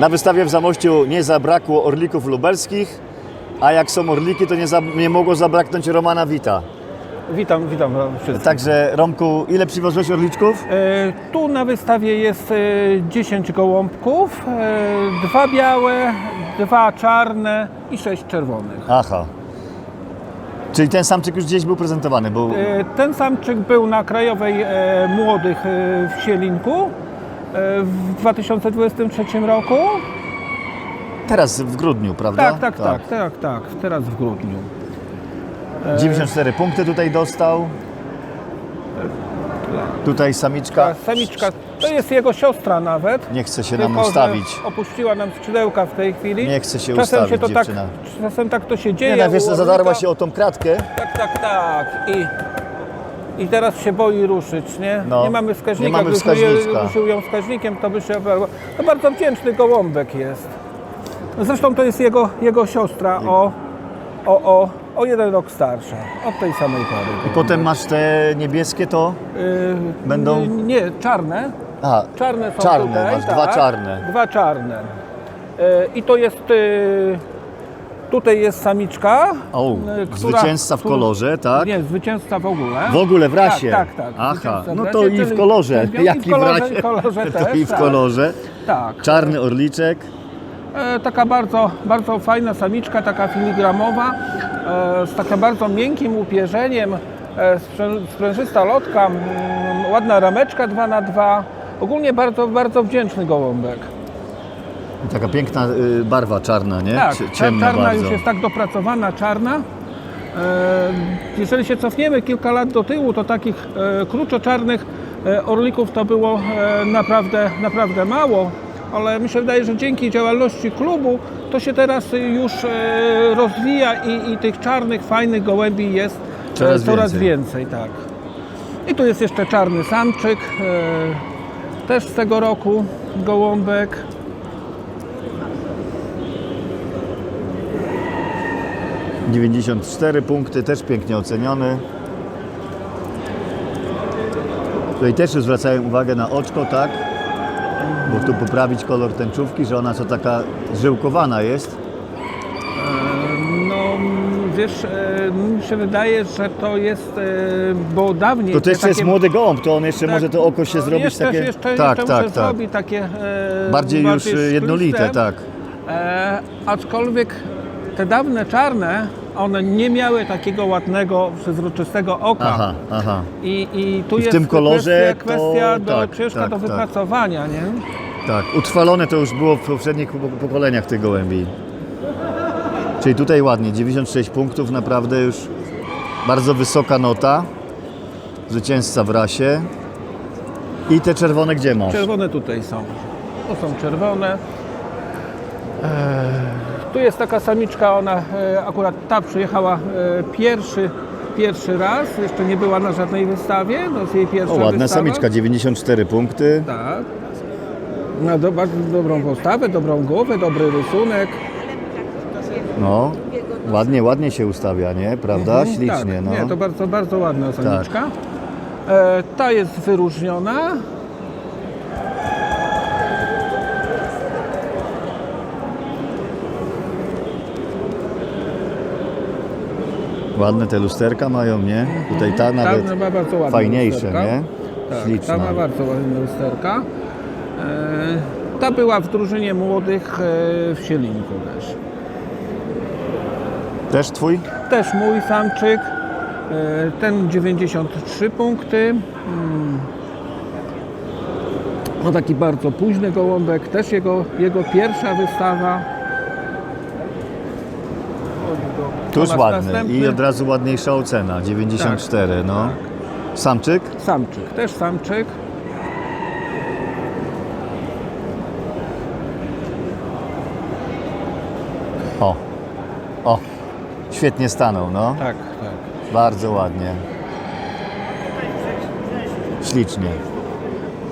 Na wystawie w Zamościu nie zabrakło orlików lubelskich, a jak są orliki, to nie, za, nie mogło zabraknąć Romana Wita. Witam, witam wszystkich. Także Romku, ile przywiozłeś orliczków? E, tu na wystawie jest e, 10 gołąbków, e, dwa białe, dwa czarne i sześć czerwonych. Aha. Czyli ten samczyk już gdzieś był prezentowany, bo E, ten samczyk był na Krajowej e, Młodych e, w Sielinku w 2023 roku. teraz w grudniu, prawda? Tak, tak, tak, tak, tak, teraz w grudniu. 94 punkty tutaj dostał. Tutaj Ta samiczka samiczka to jest jego siostra nawet. nie chce się nam Tylko, ustawić. Opuściła nam skrzydełka w tej chwili. Nie chce się czasem ustawić się to tak, dziewczyna. Czasem tak to się dzieje. Nie, no, wiesz, zadarła się o tą kratkę. Tak, tak, tak. I, I teraz się boi ruszyć, nie? No, nie mamy wskaźnika. nie mamy wskaźniczka. ruszył ją wskaźnikiem, to by się. To bardzo wdzięczny gołąbek jest. Zresztą to jest jego, jego siostra o, o, o, o jeden rok starsza. Od tej samej pory. I potem masz te niebieskie to. Yy, Będą- Nie, czarne. A, Czarne są czarne, tutaj, masz tak. dwa czarne. Dwa czarne. Yy, I to jest... Yy, tutaj jest samiczka. O, yy, która- zwycięzca w kolorze, tak? Nie, zwycięzca w ogóle. W ogóle w rasie. Tak, tak, tak. Aha, no rasie, to i w kolorze. czempion, i w Jaki w kolorze, To też, i w tak. kolorze. Tak. Czarny orliczek. E, taka bardzo, bardzo fajna samiczka, taka filigramowa, e, z takim bardzo miękkim upierzeniem, e, sprę- sprężysta lotka, mm, ładna rameczka 2 na 2 Ogólnie bardzo, bardzo wdzięczny gołąbek. Taka piękna y, barwa czarna, nie? Tak, Cie- ta Ciemna czarna bardzo. już jest tak dopracowana, czarna. E, Jeżeli się cofniemy kilka lat do tyłu, to takich e, kruczo-czarnych e, orlików to było e, naprawdę, naprawdę mało, ale mi się wydaje, że dzięki działalności klubu to się teraz już e, rozwija i, i tych czarnych, fajnych gołębi jest e, Coraz coraz więcej. więcej. tak. I tu jest jeszcze czarny samczyk, e, też z tego roku gołąbek. 94 punkty, też pięknie oceniony. Tutaj też już zwracają uwagę na oczko, tak? Bo tu poprawić kolor tęczówki, że ona co taka żyłkowana jest. No, wiesz, e, mi się wydaje, że to jest, e, bo dawniej... To te też jest takie- młody gołąb, to on jeszcze tak, może to oko się zrobić jeszcze, takie... Jeszcze, tak, jeszcze tak, tak. zrobić takie... e, Bardziej już jednolite, tak. E, aczkolwiek te dawne czarne, one nie miały takiego ładnego, przezroczystego oka. Aha, aha. I, I tu I w jest tym kolorze kwestia, kwestia to- do, tak, ciężka tak, do tak. wypracowania, nie? Tak, utrwalone to już było w poprzednich po- pokoleniach tych gołębi. Czyli tutaj ładnie, 96 punktów, naprawdę już bardzo wysoka nota. Zwycięzca w rasie. I te czerwone gdzie masz? Czerwone tutaj są. To są czerwone. Eee, tu jest taka samiczka, ona e, akurat ta przyjechała e, pierwszy, pierwszy raz, jeszcze nie była na żadnej wystawie, to jest jej pierwsza O, ładna wystawa. samiczka, 94 punkty. Tak. Ma do, bardzo dobrą postawę, dobrą głowę, dobry rysunek. No, ładnie, ładnie się ustawia, nie? Prawda? Mhm, Ślicznie, tak. no. Nie, to bardzo, bardzo ładna samiczka. E, ta jest wyróżniona. Ładne te lusterka mają, nie? Tutaj ta Ta nawet ma bardzo ładne fajniejsze, lusterka. nie? Tak, Śliczna. ta ma bardzo ładne lusterka. E, ta była w drużynie młodych e, w Sielinku też. Też twój? Też mój samczyk. E, ten 93 punkty. Mm. No taki bardzo późny gołąbek, też jego, jego pierwsza wystawa. Tuż nas ładny następny. i od razu ładniejsza ocena, 94, no. Samczyk? Samczyk, też samczyk. O, o, świetnie stanął, no. Tak, tak. Bardzo ładnie. Ślicznie.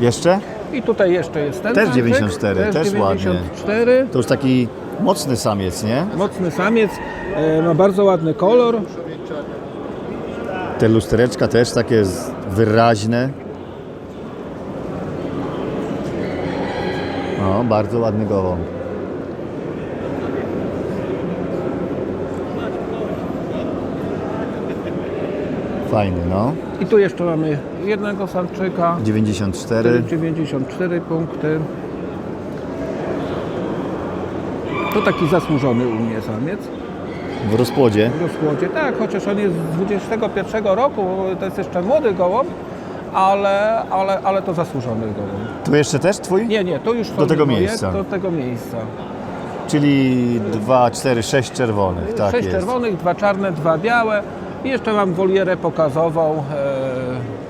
Jeszcze? I tutaj jeszcze jest ten Też samczyk, 94, też ładnie. 94. To już taki mocny samiec, nie? Mocny samiec, e, ma bardzo ładny kolor. Te lustereczka też takie wyraźne. No, bardzo ładny gołąb. Fajny, no. I tu jeszcze mamy jednego samczyka. 94. 94 punkty. To taki zasłużony u mnie samiec W rozpłodzie. w rozkładzie. Tak, chociaż on jest z 21 roku, to jest jeszcze młody gołąb, ale, ale, ale to zasłużony gołąb. Tu jeszcze też twój? Nie, nie, to już są Do tego moje, miejsca. Do tego miejsca. Czyli 2, 4, 6 czerwonych, tak Sześć jest. czerwonych, dwa czarne, dwa białe. I jeszcze mam wolierę pokazową, e,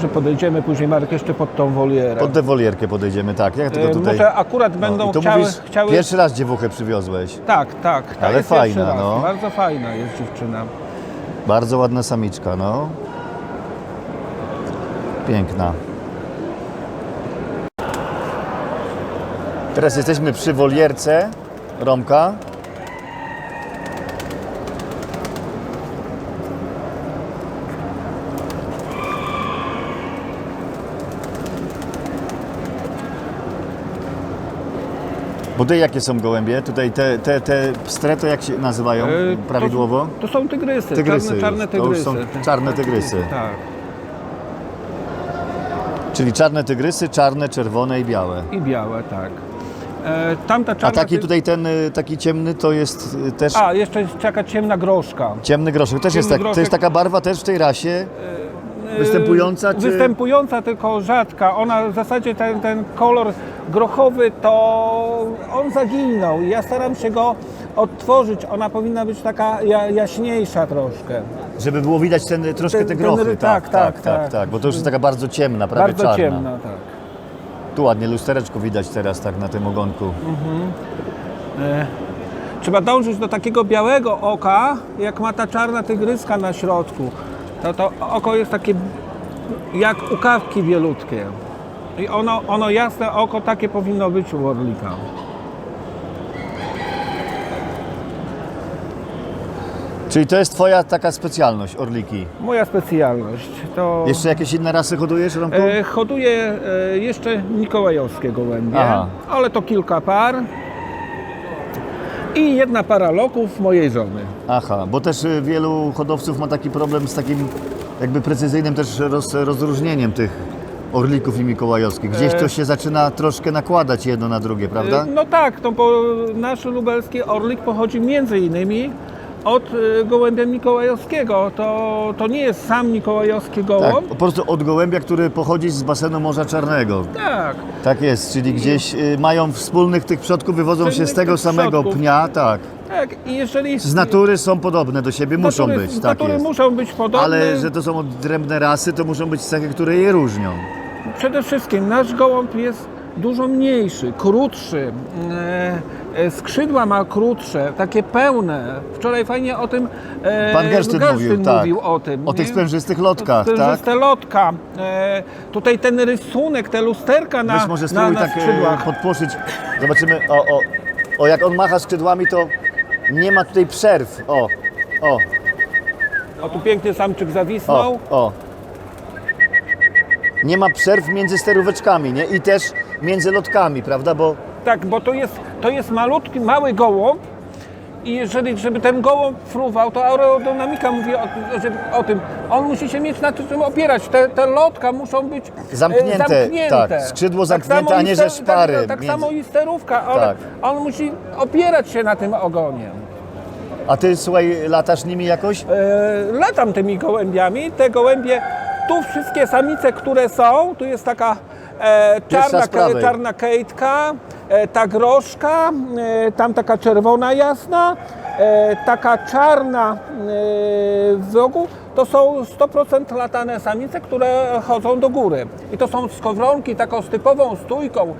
że podejdziemy później Marek jeszcze pod tą wolierę. Pod dewolierkę podejdziemy, tak. Jak tylko E, tutaj. Może akurat No, będą i to chciały, mówisz, chciały... Pierwszy raz dziewuchę przywiozłeś. Tak, tak, tak. Ale fajna, no. Bardzo fajna jest dziewczyna. Bardzo ładna samiczka, no. Piękna. Teraz jesteśmy przy wolierce Romka. Bo tutaj jakie są gołębie? Tutaj te, te, te pstre to jak się nazywają E, prawidłowo? To, to są tygrysy, czarne, czarne. To już tygrysy. są czarne tygrysy. Tak. Czyli czarne tygrysy, czarne, czerwone i białe. I białe, tak. E, tamta A czarna... taki ty- tutaj ten y, taki ciemny to jest y, też A, jeszcze jest taka ciemna groszka. ciemny groszek. Też jest ciemny tak, to groszek. jest taka barwa też w tej rasie. E, Występująca, czy- Występująca, tylko rzadka. Ona w zasadzie ten, ten kolor grochowy to on zaginął. Ja staram się go odtworzyć. Ona powinna być taka ja, jaśniejsza troszkę. Żeby było widać ten, troszkę Ten- te ten grochy. ry- tak, tak, tak, tak, tak, tak. tak, Bo to już jest taka bardzo ciemna, prawie Bardzo czarna. ciemna, tak. Tu ładnie lustereczko widać teraz tak na tym ogonku. E, Trzeba dążyć do takiego białego oka, jak ma ta czarna tygryska na środku. To, to oko jest takie jak u kawki bielutkie. I ono, ono jasne oko takie powinno być u orlika. Czyli to jest twoja taka specjalność, orliki. Moja specjalność to Jeszcze jakieś inne rasy hodujesz, Romku? e, hoduję e, jeszcze mikołajowskie gołębie, Aha. ale to kilka par. I jedna para loków mojej żony. Aha, bo też y, wielu hodowców ma taki problem z takim jakby precyzyjnym też roz, rozróżnieniem tych orlików i mikołajowskich. Gdzieś E. to się zaczyna troszkę nakładać jedno na drugie, prawda? E, No tak, to bo nasz lubelski orlik pochodzi między innymi od e, gołębia mikołajowskiego. To, to nie jest sam mikołajowski Tak, gołąb. po prostu od gołębia, który pochodzi z basenu Morza Czarnego. Tak. Tak jest, czyli gdzieś y, mają wspólnych tych przodków, wywodzą się z tego samego przodków. pnia, tak. Tak, i jeżeli... Z natury są podobne do siebie, muszą natury, być, tak natury jest. muszą być podobne. Ale że to są odrębne rasy, to muszą być cechy, które je różnią. Przede wszystkim nasz gołąb jest dużo mniejszy, krótszy. E, e, skrzydła ma krótsze, takie pełne. Wczoraj fajnie o tym e, Pan Gersztyn mówił, tak. mówił o tym. O tych sprężystych lotkach, tak? Sprężyste lotka. E, tutaj ten rysunek, te lusterka na, Weź może na, na tak skrzydłach. Zobaczymy, o, o, o, jak on macha skrzydłami, to nie ma tutaj przerw. O, o, O, tu piękny samczyk zawisnął. o, o. Nie ma przerw między steróweczkami, nie? I też między lotkami, prawda? Bo Tak, bo to jest, to jest malutki, mały gołąb i jeżeli, żeby ten gołąb fruwał, to aerodynamika mówi o, o tym. On musi się mieć na czym opierać. Te, te lotka muszą być Zamknięte, zamknięte. tak, skrzydło zamknięte, samo a nie, że ster- szpary Tak, tak między- samo i sterówka, ale Tak. on musi opierać się na tym ogonie. A ty, słuchaj, latasz nimi jakoś? E, latam tymi gołębiami. Te gołębie, tu wszystkie samice, które są, tu jest taka e, czarna, czarna kejtka, e, ta groszka, e, tam taka czerwona jasna, e, taka czarna e, w rogu. To są 100% latane samice, które chodzą do góry. I to są skowronki taką z typową stójką,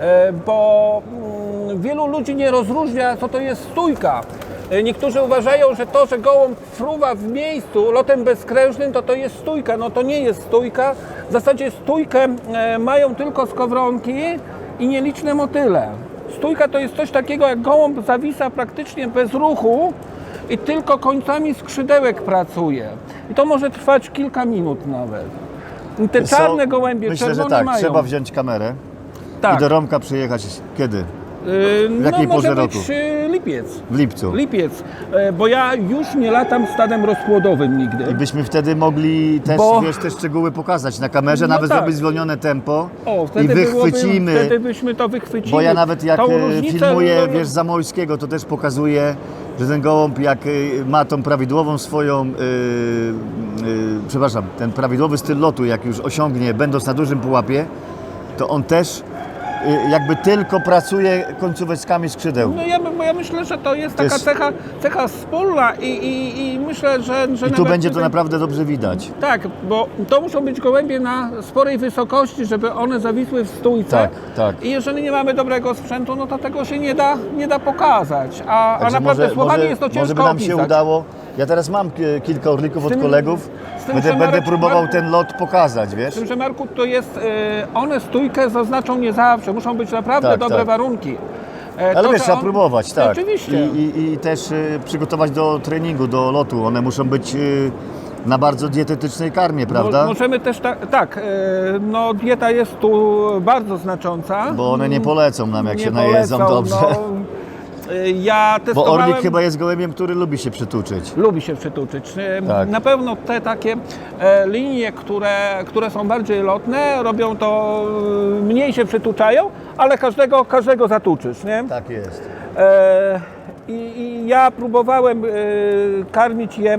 e, bo mm, wielu ludzi nie rozróżnia, co to jest stójka. E, Niektórzy uważają, że to, że gołąb fruwa w miejscu lotem bezkrężnym, to to jest stójka. No to nie jest stójka. W zasadzie stójkę e, mają tylko skowronki i nieliczne motyle. Stójka to jest coś takiego, jak gołąb zawisa praktycznie bez ruchu i tylko końcami skrzydełek pracuje. I to może trwać kilka minut nawet. I te czarne gołębie, Myślę, że czerwone tak, mają. trzeba wziąć kamerę. Tak. I do Romka przyjechać kiedy? Yy, no jakiej może porze być roku? yy, lipiec. W lipcu. Lipiec, e, bo ja już nie latam stadem rozpłodowym nigdy. I byśmy wtedy mogli też, Bo- wiesz, te szczegóły pokazać na kamerze, No nawet tak. zrobić zwolnione tempo O, i wychwycimy. Byłoby, wtedy byśmy to wychwycili. Bo ja nawet jak e, różnicę, filmuję, no, wiesz, Zamojskiego, to też pokazuję, że ten gołąb jak e, ma tą prawidłową swoją, e, e, przepraszam, ten prawidłowy styl lotu, jak już osiągnie, będąc na dużym pułapie, to on też jakby tylko pracuje końcóweczkami skrzydeł. No ja, bo ja myślę, że to jest To taka jest- cecha, cecha wspólna i, i, i myślę, że, że I tu będzie to tutaj- naprawdę dobrze widać. Tak, bo to muszą być gołębie na sporej wysokości, żeby one zawisły w stójce. Tak, tak. I jeżeli nie mamy dobrego sprzętu, no to tego się nie da, nie da pokazać. A, a Także naprawdę słowami jest to ciężko może by nam się opisać. udało. Ja teraz mam ki- kilka orlików od tym- kolegów. z tym, Będę, próbował ten lot pokazać, wiesz? Z tym, że Marku, to jest, y, one stójkę zaznaczą nie zawsze, muszą być naprawdę Tak, dobre tak. warunki. E, Ale to, wiesz, trzeba on- próbować, tak. Oczywiście. I, i, I też y, przygotować do treningu, do lotu. One muszą być y, na bardzo dietetycznej karmie, prawda? Mo- Możemy też tak, tak, e, no dieta jest tu bardzo znacząca. Bo one nie polecą nam, jak Nie się najedzą polecą, dobrze. No, e, ja Bo testowałem... orlik chyba jest gołębiem, który lubi się przytuczyć. Lubi się przytuczyć. E, Tak. Na pewno te takie e, linie, które, które są bardziej lotne, robią to, e, mniej się przytuczają, ale każdego, każdego zatuczysz, nie? Tak jest. E, i, ja próbowałem karmić je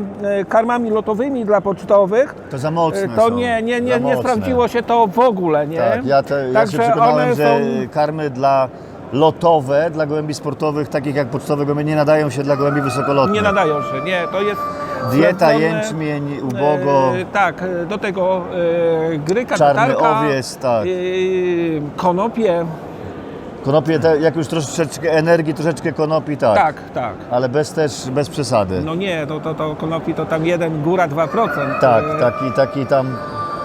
karmami lotowymi dla pocztowych. To za mocne To nie, nie, nie, nie sprawdziło się to w ogóle, nie? Tak, ja, te, ja się Także przekonałem, one że są- karmy dla lotowe, dla gołębi sportowych, takich jak pocztowe gołębie, nie nadają się dla gołębi wysokolotnych. Nie nadają się, nie, to jest Dieta, sprawdzone, jęczmień, ubogo. E, tak, e, do tego e, gryka, Czarny tatarka, owies, tak. e, konopie, Konopie, te, jak już troszeczkę energii, troszeczkę konopi, tak. tak, tak. Ale bez też, bez przesady. No nie, to, to, to konopi to tam jeden, góra 2%. tak, E, taki, taki tam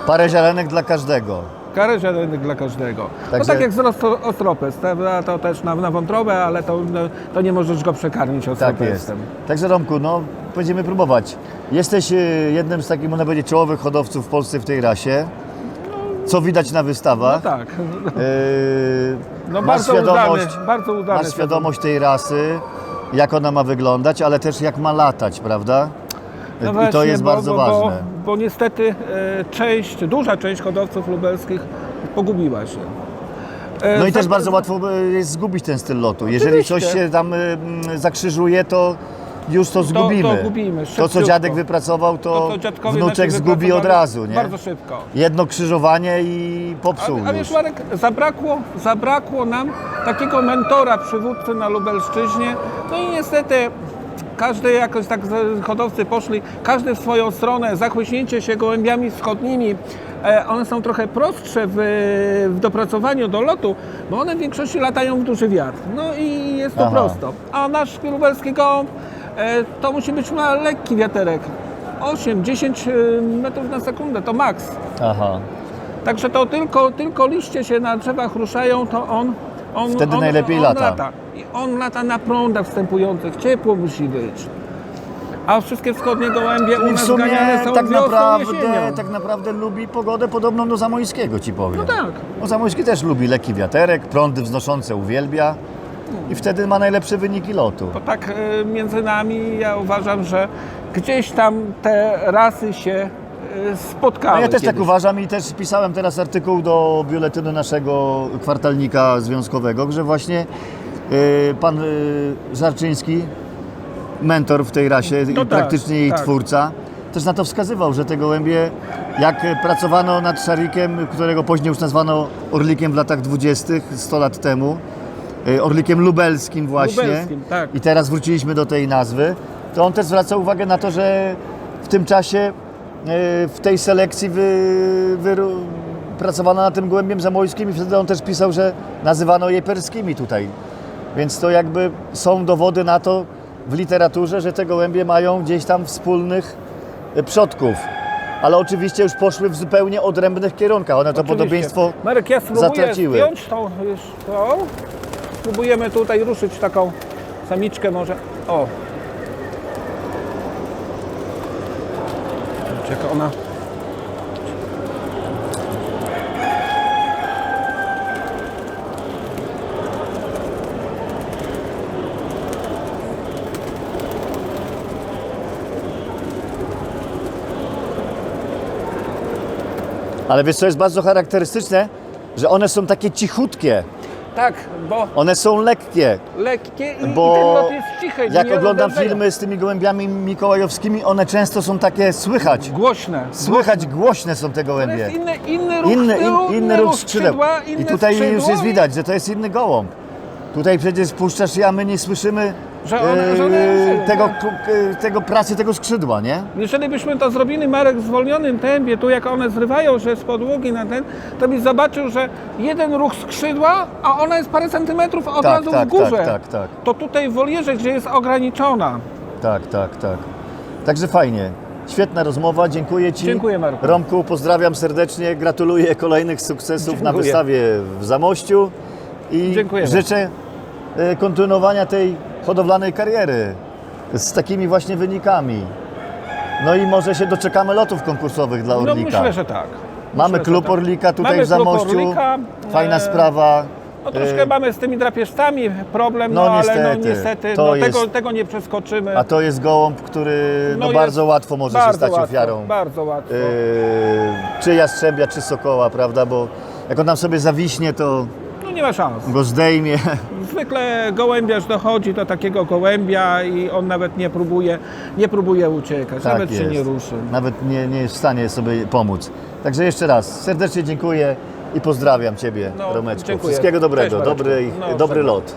parę ziarenek dla każdego. Karę ziarenek dla każdego. No tak jak z ostro- ostropes, prawda? to też na, na wątrobę, ale to, no, to nie możesz go przekarmić Tak jest. Także Romku, no będziemy próbować. Jesteś y, jednym z takich, można powiedzieć, czołowych hodowców w Polsce w tej rasie. Co widać na No wystawach. tak. Yy, No masz bardzo świadomość, udany, bardzo udany. masz świadomość tej rasy, jak ona ma wyglądać, ale też jak ma latać, prawda? No I to jest bo, bardzo bo, ważne. Bo, bo niestety e, część, duża część hodowców lubelskich pogubiła się. E, No i też bardzo łatwo y, jest zgubić ten styl lotu. Jeżeli coś się tam zakrzyżuje, to już to zgubimy. to gubimy, to, co dziadek wypracował, to, to, dziadkowie wnuczek nasi zgubi od razu, nie? Bardzo szybko. Jedno krzyżowanie i popsuł A, a wiesz. Marek, zabrakło, zabrakło nam takiego mentora, przywódcy na Lubelszczyźnie. No i niestety każdy jakoś tak hodowcy poszli, każdy w swoją stronę, zachłyśnięcie się gołębiami wschodnimi. E, one są trochę prostsze w, w dopracowaniu do lotu, bo one w większości latają w duży wiatr. No i jest to Aha. prosto. A nasz lubelski gołąb e, to musi być ma lekki wiaterek. 8-10 metrów na sekundę to maks. Aha. Także to tylko, tylko liście się na drzewach ruszają, to on. On Wtedy on, najlepiej on lata. I on lata na prądach wstępujących, ciepło musi być. A wszystkie wschodnie gołębie u I w nas sumie ganiane są tak wiosną, naprawdę, jesienią. tak naprawdę lubi pogodę podobną do Zamojskiego, ci powiem. No tak. No Zamojski też lubi lekki wiaterek, prądy wznoszące uwielbia i wtedy ma najlepsze wyniki lotu. To tak e, między nami ja uważam, że gdzieś tam te rasy się spotkały. No ja też tak kiedyś. uważam i też pisałem teraz artykuł do biuletynu naszego kwartalnika związkowego, że właśnie y, pan y, Żarczyński, mentor w tej rasie No i tak, praktycznie jej tak. twórca, też na to wskazywał, że te gołębie, jak pracowano nad szarikiem, którego później już nazwano orlikiem w latach 20., 100 lat temu, y, orlikiem lubelskim właśnie, Lubelskim, tak. i teraz wróciliśmy do tej nazwy, to on też zwraca uwagę na to, że w tym czasie w tej selekcji wy, wyru- pracowano nad tym gołębiem zamojskim i wtedy on też pisał, że nazywano je perskimi tutaj. Więc to jakby są dowody na to w literaturze, że te gołębie mają gdzieś tam wspólnych e, przodków. Ale oczywiście już poszły w zupełnie odrębnych kierunkach. One to Oczywiście. podobieństwo Marek, ja spróbuję zatraciły. zdjąć tą, tą. Spróbujemy tutaj ruszyć taką samiczkę może. O. Zobacz, jaka ona... Ale wiesz, co jest bardzo charakterystyczne? Że one są takie cichutkie. Tak, bo one są lekkie. lekkie i, i Bo ten lot jest cichy. jak nie oglądam uderzają. filmy z tymi gołębiami mikołajowskimi, one często są takie słychać. Głośne. Słychać głośne są te To gołębie. jest inny, inny ruch Inny, tyłu, in, inny ruch skrzydeł. skrzydła, inne I tutaj skrzydło już jest i- widać, że to jest inny gołąb. Tutaj przecież puszczasz i a my nie słyszymy Że one- że one ruszyły, tego, tego pracy tego skrzydła, nie? Jeżeli byśmy to zrobili, Marek, w zwolnionym tempie, tu jak one zrywają się z podłogi na ten, to byś zobaczył, że jeden ruch skrzydła, a ona jest parę centymetrów od Tak, razu tak, w górze. tak, tak, tak. To tutaj w wolierze, gdzie jest ograniczona. Tak, tak, tak. Także fajnie. Świetna rozmowa, dziękuję Ci. Dziękuję, Marku. Romku, pozdrawiam serdecznie, gratuluję kolejnych sukcesów na Dziękuję. wystawie w Zamościu i życzę e, kontynuowania tej hodowlanej kariery z takimi właśnie wynikami. No i może się doczekamy lotów konkursowych dla No Orlika. myślę, że tak. Mamy Myślę, klub tak. Orlika tutaj Mamy w Zamościu. Orlika. Fajna E, sprawa. No troszkę E, mamy z tymi drapieżcami problem, no, no ale no niestety, niestety to no, jest- tego, tego nie przeskoczymy. A to jest gołąb, który no, No bardzo łatwo może się bardzo stać łatwo, ofiarą. Bardzo łatwo. Yy, czy jastrzębia, czy sokoła, prawda? Bo jak on nam sobie zawiśnie, to No nie ma szans. go zdejmie. Zwykle gołębiarz dochodzi do takiego gołębia i on nawet nie próbuje, nie próbuje uciekać, Tak nawet się jest. nie ruszy. Nawet nie, nie jest w stanie sobie pomóc. Także jeszcze raz serdecznie dziękuję i pozdrawiam Ciebie, No, Romeczku. dziękuję. Wszystkiego dobrego, Mareczku. dobry, No, dobry lot.